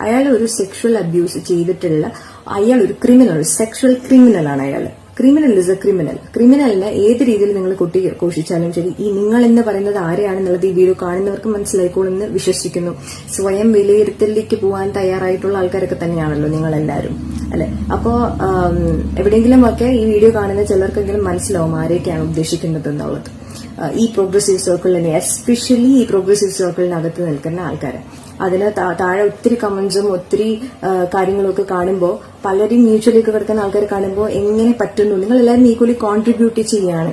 അയാൾ ഒരു sexual abuse ചെയ്തിട്ടുള്ള അയാൾ ഒരു ക്രിമിനൽ സെക്ഷൽ ക്രിമിനൽ ആണ് അയാൾ ക്രിമിനൽ ഇസ് എ ക്രിമിനൽ ക്രിമിനലിനെ ഏത് രീതിയിൽ നിങ്ങൾ കൊട്ടി ഘോഷിച്ചാലും ശരി ഈ നിങ്ങൾ എന്ന് പറയുന്നത് ആരെയാണെന്നുള്ളത് ഈ വീഡിയോ കാണുന്നവർക്ക് മനസ്സിലായിക്കോളെന്ന് വിശ്വസിക്കുന്നു. സ്വയം വിലയിരുത്തലിലേക്ക് പോകാൻ തയ്യാറായിട്ടുള്ള ആൾക്കാരൊക്കെ തന്നെയാണല്ലോ നിങ്ങൾ എല്ലാവരും അല്ലെ? അപ്പോ എവിടെയെങ്കിലും ഒക്കെ ഈ വീഡിയോ കാണുന്ന ചിലർക്കെങ്കിലും മനസ്സിലാവും ആരെയൊക്കെയാണ് ഉദ്ദേശിക്കുന്നത് എന്നുള്ളത്. ഈ പ്രോഗ്രസീവ് സർക്കിളിനെ എസ്പെഷ്യലി ഈ പ്രോഗ്രസീവ് സർക്കിളിനകത്ത് നിൽക്കുന്ന ആൾക്കാരെ. അതിന് താഴെ ഒത്തിരി കമന്റ്സും ഒത്തിരി കാര്യങ്ങളൊക്കെ കാണുമ്പോൾ പലരും മ്യൂച്വലിലേക്ക് കിടക്കുന്ന ആൾക്കാർ കാണുമ്പോൾ എങ്ങനെ പറ്റുന്നു? നിങ്ങൾ എല്ലാവരും ഈക്വലി കോൺട്രിബ്യൂട്ട് ചെയ്യാണ്.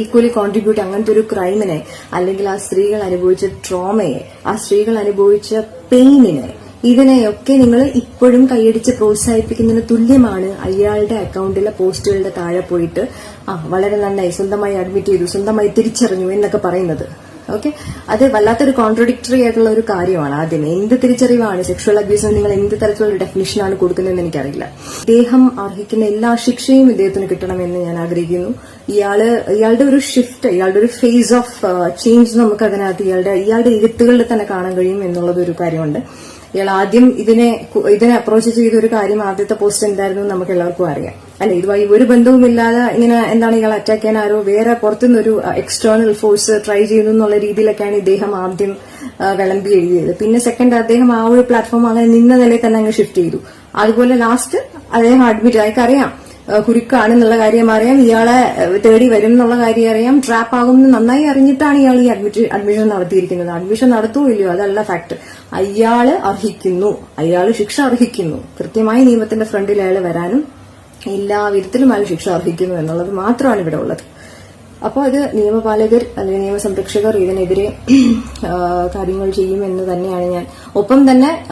ഈക്വലി കോൺട്രിബ്യൂട്ട് അങ്ങനത്തെ ഒരു ക്രൈമിനെ അല്ലെങ്കിൽ ആ സ്ത്രീകൾ അനുഭവിച്ച ട്രോമയെ ആ സ്ത്രീകൾ അനുഭവിച്ച പെയിനിനെ ഇതിനെയൊക്കെ നിങ്ങൾ ഇപ്പോഴും കൈയടിച്ച് പ്രോത്സാഹിപ്പിക്കുന്നതിന് തുല്യമാണ് അയാളുടെ അക്കൗണ്ടിലെ പോസ്റ്റുകളുടെ താഴെ പോയിട്ട് ആ വളരെ നന്നായി സ്വന്തമായി അഡ്മിറ്റ് ചെയ്തു സ്വന്തമായി തിരിച്ചറിഞ്ഞു എന്നൊക്കെ പറയുന്നത്. ഓക്കെ അത് വല്ലാത്തൊരു കോൺട്രഡിക്ടറി ആയിട്ടുള്ള ഒരു കാര്യമാണ് ആദ്യം എന്ത് തിരിച്ചറിവാണ്? സെക്ഷൽ അബ്യൂസിന് നിങ്ങൾ എന്ത് തരത്തിലുള്ള ഡെഫിനിഷനാണ് കൊടുക്കുന്നതെന്ന് എനിക്കറിയില്ല. ഇദ്ദേഹം അർഹിക്കുന്ന എല്ലാ ശിക്ഷയും ഇദ്ദേഹത്തിന് കിട്ടണമെന്ന് ഞാൻ ആഗ്രഹിക്കുന്നു. ഇയാൾ ഇയാളുടെ ഒരു ഷിഫ്റ്റ് ഇയാളുടെ ഒരു ഫേസ് ഓഫ് ചേഞ്ച് നമുക്ക് അതിനകത്ത് ഇയാളുടെ ഇയാളുടെ എഴുത്തുകളിൽ തന്നെ കാണാൻ കഴിയും എന്നുള്ളത് ഒരു കാര്യമുണ്ട്. ഇയാൾ ആദ്യം ഇതിനെ ഇതിനെ അപ്രോച്ച് ചെയ്ത ഒരു കാര്യം ആദ്യത്തെ പോസ്റ്റ് എന്തായിരുന്നു നമുക്ക് എല്ലാവർക്കും അറിയാം. അല്ലെ? ഇതുമായി ഒരു ബന്ധവുമില്ലാതെ ഇങ്ങനെ എന്താണ് ഇയാൾ അറ്റാക്ക് ചെയ്യാൻ ആരോ വേറെ പുറത്തുനിന്നൊരു എക്സ്റ്റേണൽ ഫോഴ്സ് ട്രൈ ചെയ്യുന്നു എന്നുള്ള രീതിയിലൊക്കെയാണ് ഇദ്ദേഹം ആദ്യം വിളമ്പി എഴുതിയത്. പിന്നെ സെക്കൻഡ് അദ്ദേഹം ആ ഒരു പ്ലാറ്റ്ഫോം അങ്ങനെ നിന്ന നിലയിൽ തന്നെ അങ്ങ് ഷിഫ്റ്റ് ചെയ്തു. അതുപോലെ ലാസ്റ്റ് അദ്ദേഹം അഡ്മിറ്റ് അയാൾക്കറിയാം ആ, കുരുക്കാണെന്നുള്ള കാര്യം അറിയാം. ഇയാളെ തേടി വരും എന്നുള്ള കാര്യം അറിയാം. ട്രാപ്പ് ആകുമെന്ന് നന്നായി അറിഞ്ഞിട്ടാണ് ഇയാൾ ഈ അഡ്മിറ്റ് അഡ്മിഷൻ നടത്തിയിരിക്കുന്നത്. അഡ്മിഷൻ നടത്തുമോ ഇല്ലയോ? അതല്ല ഫാക്ട് അയാൾ അർഹിക്കുന്നു. അയാൾ ശിക്ഷ അർഹിക്കുന്നു. കൃത്യമായി നിയമത്തിന്റെ ഫ്രണ്ടിൽ അയാൾ വരാനും എല്ലാ വിധത്തിലും അയാൾ ശിക്ഷ അർഹിക്കുന്നു എന്നുള്ളത് മാത്രമാണ് ഇവിടെ ഉള്ളത്. അപ്പോൾ അത് നിയമപാലകർ അല്ലെങ്കിൽ നിയമസംരക്ഷകർ ഇതിനെതിരെ കാര്യങ്ങൾ കാര്യങ്ങൾ ചെയ്യുമെന്ന് തന്നെയാണ് ഞാൻ. ഒപ്പം തന്നെ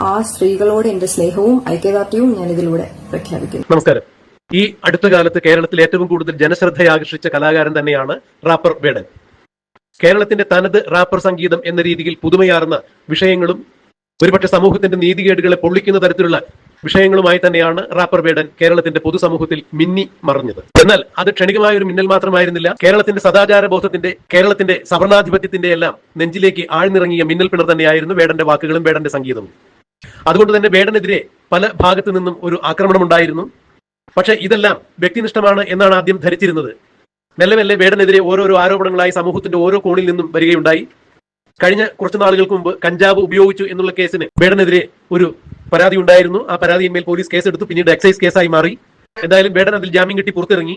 ആ സ്ത്രീകളോട് എന്റെ സ്നേഹവും ഐക്യദാർഢ്യവും ഞാൻ ഇതിലൂടെ പ്രഖ്യാപിക്കുന്നു. നമസ്കാരം. ഈ അടുത്ത കാലത്ത് കേരളത്തിൽ ഏറ്റവും കൂടുതൽ ജനശ്രദ്ധ ആകർഷിച്ച കലാകാരൻ തന്നെയാണ് റാപ്പർ വേടൻ. കേരളത്തിന്റെ തനത് റാപ്പർ സംഗീതം എന്ന രീതിയിൽ പുതുമയാർന്ന വിഷയങ്ങളും ഒരുപക്ഷെ സമൂഹത്തിന്റെ നീതികേടുകളെ പൊള്ളിക്കുന്ന തരത്തിലുള്ള വിഷയങ്ങളുമായി തന്നെയാണ് റാപ്പർ വേടൻ കേരളത്തിന്റെ പൊതുസമൂഹത്തിൽ മിന്നി മറഞ്ഞത്. എന്നാൽ അത് ക്ഷണികമായ ഒരു മിന്നൽ മാത്രമായിരുന്നില്ല. കേരളത്തിന്റെ സദാചാര ബോധത്തിന്റെ കേരളത്തിന്റെ സവർണാധിപത്യത്തിന്റെ എല്ലാം നെഞ്ചിലേക്ക് ആഴ്ന്നിറങ്ങിയ മിന്നൽ പിണർ തന്നെയായിരുന്നു വേടന്റെ വാക്കുകളും വേടന്റെ സംഗീതവും. അതുകൊണ്ട് തന്നെ വേടനെതിരെ പല ഭാഗത്തു നിന്നും ഒരു ആക്രമണം ഉണ്ടായിരുന്നു പക്ഷെ ഇതെല്ലാം വ്യക്തിനിഷ്ഠമാണ് എന്നാണ് ആദ്യം ധരിച്ചിരുന്നത്. മെല്ലെ മെല്ലെ വേടനെതിരെ ഓരോരോ ആരോപണങ്ങളായി സമൂഹത്തിന്റെ ഓരോ കോണിൽ നിന്നും വരികയുണ്ടായി. കഴിഞ്ഞ കുറച്ചു നാളുകൾക്ക് മുമ്പ് കഞ്ചാവ് ഉപയോഗിച്ചു എന്നുള്ള കേസിന് വേടനെതിരെ ഒരു പരാതി ഉണ്ടായിരുന്നു. ആ പരാതിയിന്മേൽ പോലീസ് കേസെടുത്തു പിന്നീട് എക്സൈസ് കേസായി മാറി. എന്തായാലും വേടൻ അതിൽ ജാമ്യം കിട്ടി പുറത്തിറങ്ങി.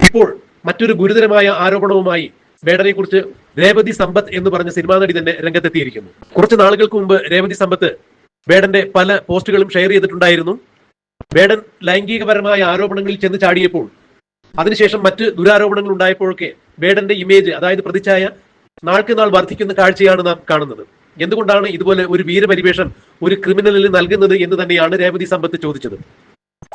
ഇപ്പോൾ മറ്റൊരു ഗുരുതരമായ ആരോപണവുമായി വേടനെ കുറിച്ച് രേവതി സമ്പത്ത് എന്ന് പറഞ്ഞ സിനിമാ നടി തന്നെ രംഗത്തെത്തിയിരിക്കുന്നു. കുറച്ച് നാളുകൾക്ക് മുമ്പ് രേവതി സമ്പത്ത് വേടന്റെ പല പോസ്റ്റുകളും ഷെയർ ചെയ്തിട്ടുണ്ടായിരുന്നു. വേടൻ ലൈംഗികപരമായ ആരോപണങ്ങളിൽ ചെന്ന് ചാടിയപ്പോൾ അതിനുശേഷം മറ്റ് ദുരാരോപണങ്ങൾ ഉണ്ടായപ്പോഴൊക്കെ വേടന്റെ ഇമേജ് അതായത് പ്രതിച്ഛായ നാൾക്ക് നാൾ വർദ്ധിക്കുന്ന കാഴ്ചയാണ് നാം കാണുന്നത്. എന്തുകൊണ്ടാണ് ഇതുപോലെ ഒരു വീരപരിവേഷം ഒരു ക്രിമിനലിന് നൽകുന്നത് എന്ന് തന്നെയാണ് രേവതി സമ്പത്ത് ചോദിച്ചത്.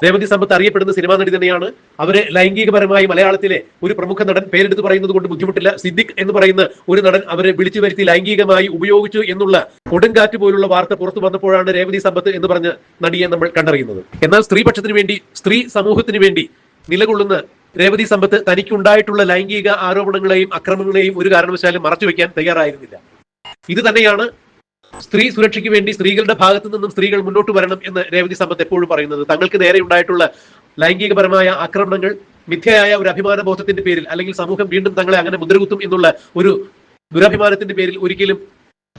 രേവതി സമ്പത്ത് അറിയപ്പെടുന്ന സിനിമാ നടി തന്നെയാണ്. അവരെ ലൈംഗികപരമായി മലയാളത്തിലെ ഒരു പ്രമുഖ നടൻ പേരെടുത്ത് പറയുന്നത് കൊണ്ട് ബുദ്ധിമുട്ടില്ല. സിദ്ദിഖ് എന്ന് പറയുന്ന ഒരു നടൻ അവരെ വിളിച്ചു വരുത്തി ലൈംഗികമായി ഉപയോഗിച്ചു എന്നുള്ള കൊടുങ്കാറ്റ് പോലുള്ള വാർത്ത പുറത്തു വന്നപ്പോഴാണ് രേവതി സമ്പത്ത് എന്ന് പറഞ്ഞ നടിയെ നമ്മൾ കണ്ടറിയുന്നത്. എന്നാൽ സ്ത്രീപക്ഷത്തിന് വേണ്ടി സ്ത്രീ സമൂഹത്തിന് വേണ്ടി നിലകൊള്ളുന്ന രേവതി സമ്പത്ത് തനിക്കുണ്ടായിട്ടുള്ള ലൈംഗിക ആരോപണങ്ങളെയും അക്രമങ്ങളെയും ഒരു കാരണവശാലും മറച്ചുവെക്കാൻ തയ്യാറായിരുന്നില്ല. ഇത് തന്നെയാണ് സ്ത്രീ സുരക്ഷയ്ക്ക് വേണ്ടി സ്ത്രീകളുടെ ഭാഗത്തു നിന്നും സ്ത്രീകൾ മുന്നോട്ട് വരണം എന്ന് രേവതി സമ്പത്ത് എപ്പോഴും പറയുന്നത്. തങ്ങൾക്ക് നേരെ ഉണ്ടായിട്ടുള്ള ലൈംഗികപരമായ ആക്രമണങ്ങൾ മിഥ്യയായ ഒരു അഭിമാന ബോധത്തിന്റെ പേരിൽ അല്ലെങ്കിൽ സമൂഹം വീണ്ടും തങ്ങളെ അങ്ങനെ മുദ്രകുത്തും എന്നുള്ള ഒരു ദുരഭിമാനത്തിന്റെ പേരിൽ ഒരിക്കലും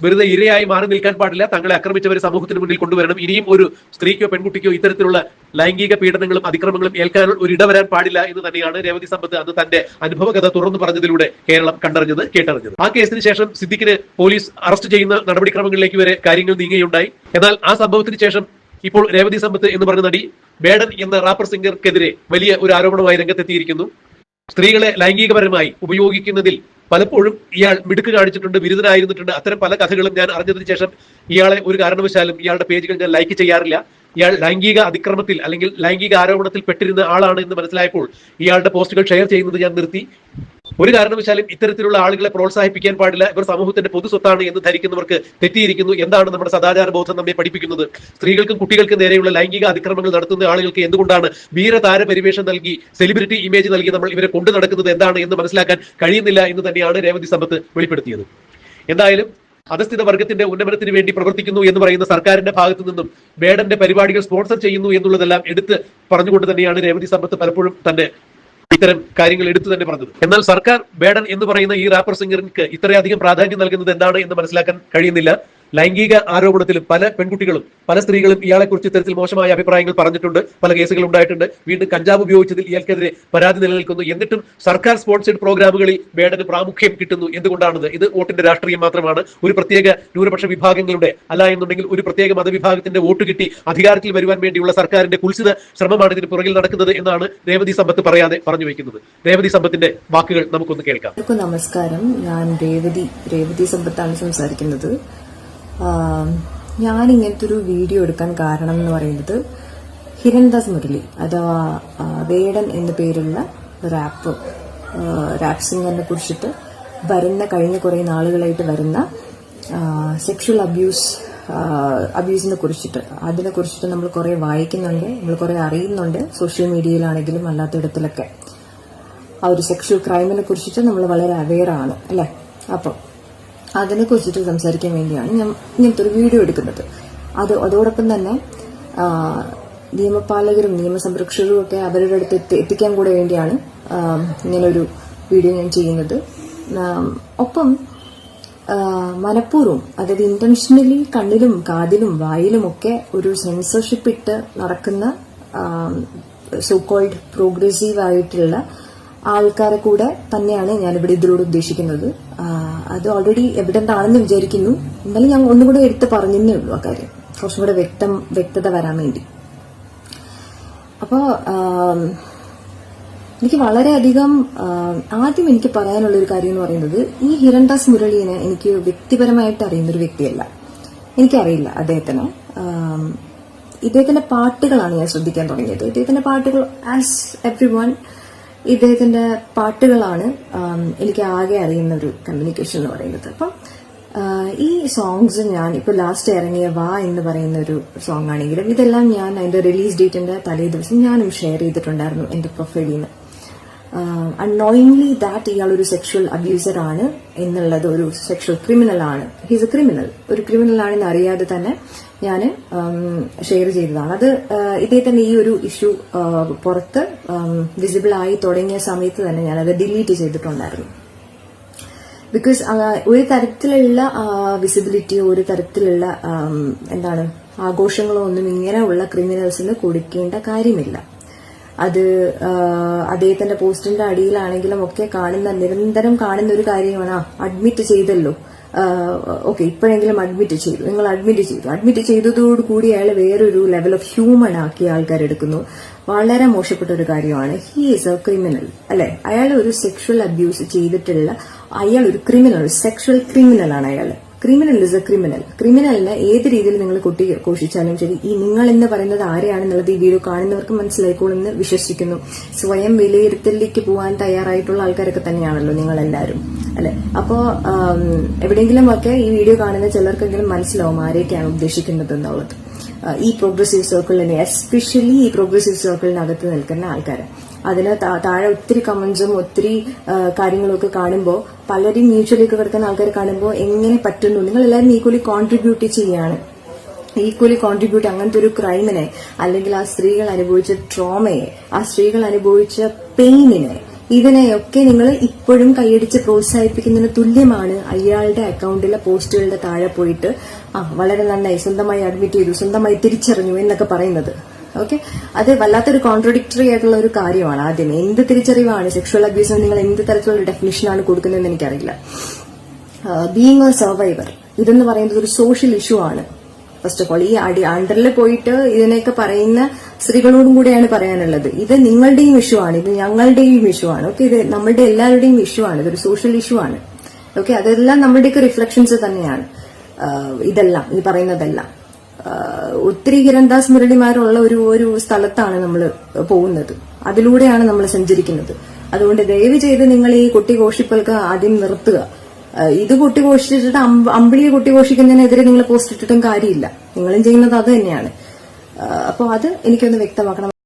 വെറുതെ ഇരയായി മാറി നിൽക്കാൻ പാടില്ല. തങ്ങളെ ആക്രമിച്ചവരെ സമൂഹത്തിന് മുന്നിൽ കൊണ്ടുവരണം. ഇനിയും ഒരു സ്ത്രീക്കോ പെൺകുട്ടിക്കോ ഇത്തരത്തിലുള്ള ലൈംഗിക പീഡനങ്ങളും അതിക്രമങ്ങളും ഏൽക്കാൻ ഒരു ഇടവരാൻ പാടില്ല എന്ന് തന്നെയാണ് രേവതി സമ്പത്ത് അന്ന് തന്റെ അനുഭവകഥ തുറന്നു പറഞ്ഞതിലൂടെ കേരളം കണ്ടറിഞ്ഞത് കേട്ടറിഞ്ഞത്. ആ കേസിന് ശേഷം സിദ്ദിഖിനെ പോലീസ് അറസ്റ്റ് ചെയ്യുന്ന നടപടിക്രമങ്ങളിലേക്ക് വരെ കാര്യങ്ങൾ നീങ്ങുകയുണ്ടായി. എന്നാൽ ആ സംഭവത്തിന് ശേഷം ഇപ്പോൾ രേവതി സമ്പത്ത് എന്ന് പറഞ്ഞ നടി ബേഡൻ എന്ന റാപ്പർ സിംഗർക്കെതിരെ വലിയ ഒരു ആരോപണമായി രംഗത്തെത്തിയിരിക്കുന്നു. സ്ത്രീകളെ ലൈംഗികപരമായി ഉപയോഗിക്കുന്നതിൽ പലപ്പോഴും ഇയാൾ മിടുക്ക് കാണിച്ചിട്ടുണ്ട് ബിരുദനായിരുന്നിട്ടുണ്ട് അത്തരം പല കഥകളും ഞാൻ അറിഞ്ഞതിന് ശേഷം ഇയാളെ ഒരു കാരണവശാലും ഇയാളുടെ പേജുകൾ ഞാൻ ലൈക്ക് ചെയ്യാറില്ല. ഇയാൾ ലൈംഗിക അതിക്രമത്തിൽ അല്ലെങ്കിൽ ലൈംഗിക ആരോപണത്തിൽ പെട്ടിരുന്ന ആളാണ് എന്ന് മനസ്സിലായപ്പോൾ ഇയാളുടെ പോസ്റ്റുകൾ ഷെയർ ചെയ്യുന്നത് ഞാൻ നിർത്തി. ഒരു കാരണവശാലും ഇത്തരത്തിലുള്ള ആളുകളെ പ്രോത്സാഹിപ്പിക്കാൻ പാടില്ല. ഇവർ സമൂഹത്തിന്റെ പൊതു സ്വത്താണ് എന്ന് ധരിക്കുന്നവർക്ക് തെറ്റിയിരിക്കുന്നു. എന്താണ് നമ്മുടെ സദാചാര ബോധം നമ്മെ പഠിപ്പിക്കുന്നത്? സ്ത്രീകൾക്കും കുട്ടികൾക്കും നേരെയുള്ള ലൈംഗിക അതിക്രമങ്ങൾ നടത്തുന്ന ആളുകൾക്ക് എന്തുകൊണ്ടാണ് വീരതാര പരിവേഷം നൽകി സെലിബ്രിറ്റി ഇമേജ് നൽകി നമ്മൾ ഇവരെ കൊണ്ടു നടക്കുന്നത് എന്താണ് എന്ന് മനസ്സിലാക്കാൻ കഴിയുന്നില്ല എന്ന് തന്നെയാണ് രേവതി സമ്പത്ത് വെളിപ്പെടുത്തിയത്. എന്തായാലും അധസ്ഥിത വർഗത്തിന്റെ ഉന്നമനത്തിന് വേണ്ടി പ്രവർത്തിക്കുന്നു എന്ന് പറയുന്ന സർക്കാരിന്റെ ഭാഗത്തു നിന്നും ബേഡന്റെ പരിപാടികൾ സ്പോൺസർ ചെയ്യുന്നു എന്നുള്ളതെല്ലാം എടുത്ത് പറഞ്ഞുകൊണ്ട് തന്നെയാണ് രേവതി സമ്പത്ത് പലപ്പോഴും തന്നെ ഇത്തരം കാര്യങ്ങൾ എടുത്തു തന്നെ പറഞ്ഞത്. എന്നാൽ സർക്കാർ ബേഡൻ എന്ന് പറയുന്ന ഈ റാപ്പർ സിംഗറിന് ഇത്രയധികം പ്രാധാന്യം നൽകുന്നത് എന്താണ് എന്ന് മനസ്സിലാക്കാൻ കഴിയുന്നില്ല. ലൈംഗിക ആരോപണത്തിൽ പല പെൺകുട്ടികളും പല സ്ത്രീകളും ഇയാളെക്കുറിച്ച് ഇത്തരത്തിൽ മോശമായ അഭിപ്രായങ്ങൾ പറഞ്ഞിട്ടുണ്ട് പല കേസുകൾ ഉണ്ടായിട്ടുണ്ട്. വീണ്ടും കഞ്ചാവ് ഉപയോഗിച്ചതിൽ ഇയാൾക്കെതിരെ പരാതി നിലനിൽക്കുന്നു. എന്നിട്ടും സർക്കാർ സ്പോൺസേഡ് പ്രോഗ്രാമുകളിൽ വേണ്ടത് പ്രാമുഖ്യം കിട്ടുന്നു എന്തുകൊണ്ടാണത്? ഇത് വോട്ടിന്റെ രാഷ്ട്രീയം മാത്രമാണ്. ഒരു പ്രത്യേക ന്യൂനപക്ഷ വിഭാഗങ്ങളുടെ അല്ല എന്നുണ്ടെങ്കിൽ ഒരു പ്രത്യേക മതവിഭാഗത്തിന്റെ വോട്ട് കിട്ടി അധികാരത്തിൽ വരുവാൻ വേണ്ടിയുള്ള സർക്കാരിന്റെ കുൽസിത ശ്രമമാണ് ഇതിന് പുറകിൽ നടക്കുന്നത് എന്നാണ് രേവതി സമ്പത്ത് പറയാതെ പറഞ്ഞു വയ്ക്കുന്നത്. രേവതി സമ്പത്തിന്റെ വാക്കുകൾ നമുക്കൊന്ന് കേൾക്കാം. നമസ്കാരം. ഞാൻ രേവതി രേവതി സമ്പത്താണ് സംസാരിക്കുന്നത്. ഞാൻ ഇങ്ങനത്തെ ഒരു വീഡിയോ എടുക്കാൻ കാരണം എന്ന് പറയുന്നത് ഹിരൺദാസ് മുരളി അഥവാ വേടൻ എന്ന പേരുള്ള റാപ്പ് റാപ്പ് സിംഗറിനെ കുറിച്ചിട്ട് വരുന്ന കഴിഞ്ഞ കുറേ നാളുകളായിട്ട് വരുന്ന സെക്ഷൽ അബ്യൂസ് അബ്യൂസിനെ കുറിച്ചിട്ട്. അതിനെ കുറിച്ചിട്ട് നമ്മൾ കുറേ വായിക്കുന്നുണ്ട് നമ്മൾ കുറേ അറിയുന്നുണ്ട് സോഷ്യൽ മീഡിയയിലാണെങ്കിലും അല്ലാത്തിടത്തിലൊക്കെ ആ ഒരു സെക്ഷൽ ക്രൈമിനെ കുറിച്ചിട്ട് നമ്മൾ വളരെ അവെയർ ആണ് അല്ലേ? അപ്പം അതിനെ കുറിച്ചിട്ട് സംസാരിക്കാൻ വേണ്ടിയാണ് ഞാൻ ഇങ്ങനത്തെ ഒരു വീഡിയോ എടുക്കുന്നത്. അത് അതോടൊപ്പം തന്നെ നിയമപാലകരും നിയമസംരക്ഷകരും ഒക്കെ അവരുടെ അടുത്ത് എത്തി- എത്തിക്കാൻ കൂടെ വേണ്ടിയാണ് ഇങ്ങനൊരു വീഡിയോ ഞാൻ ചെയ്യുന്നത്. ഒപ്പം മനഃപൂർവം അതായത് ഇന്റൻഷനലി കണ്ണിലും കാതിലും വായിലും ഒക്കെ ഒരു സെൻസർഷിപ്പ് ഇട്ട് നടക്കുന്ന സോ കോൾഡ് പ്രോഗ്രസീവ് ആയിട്ടുള്ള ആൾക്കാരെ കൂടെ തന്നെയാണ് ഞാൻ ഇവിടെ ഇതിലൂടെ ഉദ്ദേശിക്കുന്നത്. അത് ഓൾറെഡി എവിഡന്റ് ആണെന്ന് വിചാരിക്കുന്നു. എന്നാലും ഞാൻ ഒന്നുകൂടെ എടുത്ത് പറഞ്ഞേ ഉള്ളൂ ആ കാര്യം. കുറച്ചും കൂടെ വ്യക്തം വ്യക്തത വരാൻ വേണ്ടി. അപ്പോ എനിക്ക് വളരെയധികം ആദ്യം എനിക്ക് പറയാനുള്ള ഒരു കാര്യം എന്ന് പറയുന്നത് ഈ ഹിരൺദാസ് മുരളീനെ എനിക്ക് വ്യക്തിപരമായിട്ട് അറിയുന്ന ഒരു വ്യക്തിയല്ല. എനിക്കറിയില്ല അദ്ദേഹത്തിന്. ഇദ്ദേഹത്തിന്റെ പാട്ടുകളാണ് ഞാൻ ശ്രദ്ധിക്കാൻ തുടങ്ങിയത്. ഇദ്ദേഹത്തിന്റെ പാട്ടുകൾ ആസ് എവ്രി വൺ ഇദ്ദേഹത്തിന്റെ പാട്ടുകളാണ് എനിക്ക് ആകെ അറിയുന്ന ഒരു കമ്മ്യൂണിക്കേഷൻ എന്ന് പറയുന്നത്. അപ്പം ഈ സോങ്സ് ഞാൻ ഇപ്പൊ ലാസ്റ്റ് ഇറങ്ങിയ വാ എന്ന് പറയുന്ന ഒരു സോങ് ആണെങ്കിലും ഇതെല്ലാം ഞാൻ അതിന്റെ റിലീസ് ഡേറ്റിന്റെ തലേ ദിവസം ഞാനും ഷെയർ ചെയ്തിട്ടുണ്ടായിരുന്നു എന്റെ പ്രൊഫൈലിൽ നിന്ന്. അൺനോയിങ്ലി ദാറ്റ് ഇയാൾ ഒരു സെക്ഷൽ അബ്യൂസർ ആണ് എന്നുള്ളത് ഒരു സെക്ഷൽ ക്രിമിനൽ ആണ്. ഹിസ് എ ക്രിമിനൽ ഒരു ക്രിമിനൽ ആണെന്ന് അറിയാതെ തന്നെ ഞാൻ ഷെയർ ചെയ്തതാണ്. അത് ഇതേ ഇദ്ദേഹത്തിന്റെ ഈ ഒരു ഇഷ്യൂ പുറത്ത് വിസിബിൾ ആയി തുടങ്ങിയ സമയത്ത് തന്നെ ഞാൻ അത് ഡിലീറ്റ് ചെയ്തിട്ടുണ്ടായിരുന്നു ബിക്കോസ് ഒരു തരത്തിലുള്ള വിസിബിലിറ്റിയോ ഒരു തരത്തിലുള്ള എന്താണ് ആഘോഷങ്ങളോ ഒന്നും ഇങ്ങനെയുള്ള ക്രിമിനൽസിന് കൊടുക്കേണ്ട കാര്യമില്ല. അത് അദ്ദേഹത്തിന്റെ പോസ്റ്റിന്റെ അടിയിലാണെങ്കിലും ഒക്കെ കാണുന്ന നിരന്തരം കാണുന്ന ഒരു കാര്യമാണ് അഡ്മിറ്റ് ചെയ്തല്ലോ. ഓക്കെ ഇപ്പോഴെങ്കിലും അഡ്മിറ്റ് ചെയ്തു. നിങ്ങൾ അഡ്മിറ്റ് ചെയ്തു. അഡ്മിറ്റ് ചെയ്തതോടുകൂടി അയാൾ വേറൊരു ലെവൽ ഓഫ് ഹ്യൂമൺ ആക്കി ആൾക്കാർ എടുക്കുന്നു. വളരെ മോശപ്പെട്ട ഒരു കാര്യമാണ്. ഹി ഈസ് എ ക്രിമിനൽ അല്ലെ? അയാൾ ഒരു സെക്ഷൽ അബ്യൂസ് ചെയ്തിട്ടുള്ള അയാൾ ഒരു ക്രിമിനൽ സെക്ഷൽ ക്രിമിനൽ ആണ് അയാൾ. ക്രിമിനൽ ഇസ് എ ക്രിമിനൽ ക്രിമിനലിനെ ഏത് രീതിയിൽ നിങ്ങൾ കുട്ടി ഘോഷിച്ചാലും ശരി ഈ നിങ്ങൾ എന്ന് പറയുന്നത് ആരെയാണെന്നുള്ളത് ഈ വീഡിയോ കാണുന്നവർക്ക് മനസ്സിലായിക്കോളെന്ന് വിശ്വസിക്കുന്നു. സ്വയം വിലയിരുത്തലിലേക്ക് പോകാൻ തയ്യാറായിട്ടുള്ള ആൾക്കാരൊക്കെ തന്നെയാണല്ലോ നിങ്ങൾ എല്ലാവരും അല്ലെ? അപ്പോ എവിടെയെങ്കിലും ഒക്കെ ഈ വീഡിയോ കാണുന്ന ചിലർക്കെങ്കിലും മനസ്സിലാവും ആരെയൊക്കെയാണ് ഉദ്ദേശിക്കുന്നത് എന്നുള്ളത്. ഈ പ്രോഗ്രസീവ് സർക്കിളിനെ എസ്പെഷ്യലി ഈ പ്രോഗ്രസീവ് സർക്കിളിനകത്ത് നിൽക്കുന്ന ആൾക്കാർ അതിന് താ- താഴെ ഒത്തിരി കമന്റ്സും ഒത്തിരി കാര്യങ്ങളൊക്കെ കാണുമ്പോൾ പലരും മ്യൂച്വലിലേക്ക് കിടക്കുന്ന ആൾക്കാർ കാണുമ്പോൾ എങ്ങനെ പറ്റുന്നു? നിങ്ങൾ എല്ലാവരും ഈക്വലി കോൺട്രിബ്യൂട്ട് ചെയ്യാണ്. ഈക്വലി കോൺട്രിബ്യൂട്ട് അങ്ങനത്തെ ഒരു ക്രൈമിനെ അല്ലെങ്കിൽ ആ സ്ത്രീകൾ അനുഭവിച്ച ട്രോമയെ ആ സ്ത്രീകൾ അനുഭവിച്ച പെയിനിനെ ഇതിനെയൊക്കെ നിങ്ങൾ ഇപ്പോഴും കൈയടിച്ച് പ്രോത്സാഹിപ്പിക്കുന്നതിന് തുല്യമാണ് അയാളുടെ അക്കൗണ്ടിലെ പോസ്റ്റുകളുടെ താഴെ പോയിട്ട്. ആ വളരെ നന്നായി സ്വന്തമായി അഡ്മിറ്റ് ചെയ്തു സ്വന്തമായി തിരിച്ചറിഞ്ഞു എന്നൊക്കെ പറയുന്നത്. ഓക്കെ അത് വല്ലാത്തൊരു കോൺട്രഡിക്ടറി ആയിട്ടുള്ള ഒരു കാര്യമാണ് ആദ്യം എന്ത് തിരിച്ചറിവാണ്? സെക്ഷൽ അബ്യൂസിന് നിങ്ങൾ എന്ത് തരത്തിലുള്ള ഡെഫിനിഷനാണ് കൊടുക്കുന്നതെന്ന് എനിക്കറിയില്ല. ബീങ് എ സർവൈവർ ഇതെന്ന് പറയുന്നത് ഒരു സോഷ്യൽ ഇഷ്യൂ ആണ്. ഫസ്റ്റ് ഓഫ് ഓൾ ഈ അടി അണ്ടറിൽ പോയിട്ട് ഇതിനെയൊക്കെ പറയുന്ന സ്ത്രീകളോടും കൂടെയാണ് പറയാനുള്ളത്. ഇത് നിങ്ങളുടെയും ഇഷ്യൂ ആണ്. ഇത് ഞങ്ങളുടെയും ഇഷ്യൂ ആണ്. ഓക്കെ ഇത് നമ്മളുടെ എല്ലാവരുടെയും ഇഷ്യൂ ആണ്. ഇതൊരു സോഷ്യൽ ഇഷ്യൂ ആണ്. ഓക്കെ അതെല്ലാം നമ്മുടെയൊക്കെ റിഫ്ലക്ഷൻസ് തന്നെയാണ്. ഇതെല്ലാം ഈ പറയുന്നതെല്ലാം. ഒത്തിരി ഹിരൺദാസ് മുരളിമാരുള്ള ഒരു ഒരു സ്ഥലത്താണ് നമ്മൾ പോകുന്നത്. അതിലൂടെയാണ് നമ്മൾ സഞ്ചരിക്കുന്നത്. അതുകൊണ്ട് ദയവ് ചെയ്ത് നിങ്ങൾ ഈ കുട്ടി ഘോഷിപ്പൽക്ക് ആദ്യം നിർത്തുക. ഇത് കുട്ടി ഘോഷിച്ചിട്ട് അമ്പ- അമ്പിളിയെ കുട്ടി ഘോഷിക്കുന്നതിനെതിരെ നിങ്ങൾ പോസ്റ്റ് ഇട്ടിട്ടും കാര്യമില്ല. നിങ്ങളും ചെയ്യുന്നത് അത് തന്നെയാണ്. അപ്പോൾ അത് എനിക്കൊന്ന് വ്യക്തമാക്കണം.